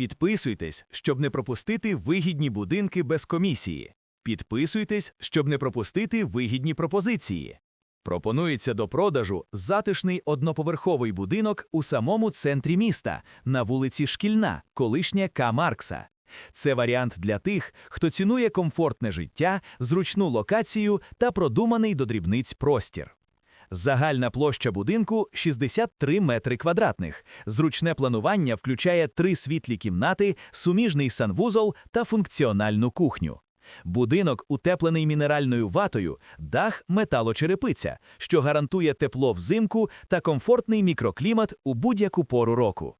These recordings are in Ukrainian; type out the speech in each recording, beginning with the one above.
Підписуйтесь, щоб не пропустити вигідні будинки без комісії. Підписуйтесь, щоб не пропустити вигідні пропозиції. Пропонується до продажу затишний одноповерховий будинок у самому центрі міста на вулиці Шкільна, колишня К. Маркса. Це варіант для тих, хто цінує комфортне життя, зручну локацію та продуманий до дрібниць простір. Загальна площа будинку 63 метри квадратних. Зручне планування включає три світлі кімнати, суміжний санвузол та функціональну кухню. Будинок утеплений мінеральною ватою, дах металочерепиця, що гарантує тепло взимку та комфортний мікроклімат у будь-яку пору року.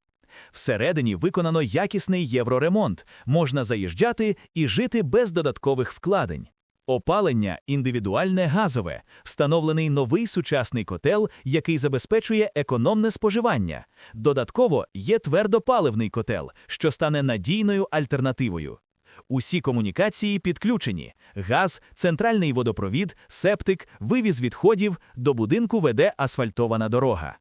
Всередині виконано якісний євроремонт, можна заїжджати і жити без додаткових вкладень. Опалення індивідуальне газове, встановлений новий сучасний котел, який забезпечує економне споживання. Додатково є твердопаливний котел, що стане надійною альтернативою. Усі комунікації підключені: газ, центральний водопровід, септик, вивіз відходів, до будинку веде асфальтована дорога.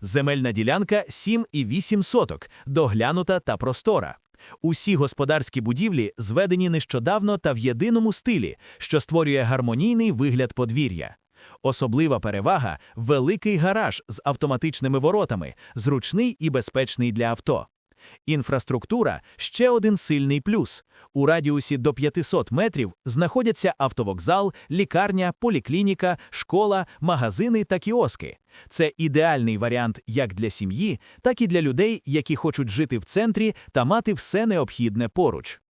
Земельна ділянка 7,8 соток, доглянута та простора. Усі господарські будівлі зведені нещодавно та в єдиному стилі, що створює гармонійний вигляд подвір'я. Особлива перевага великий гараж з автоматичними воротами, зручний і безпечний для авто. Інфраструктура ще один сильний плюс. У радіусі до 500 метрів знаходяться автовокзал, лікарня, поліклініка, школа, магазини та кіоски. Це ідеальний варіант як для сім'ї, так і для людей, які хочуть жити в центрі та мати все необхідне поруч.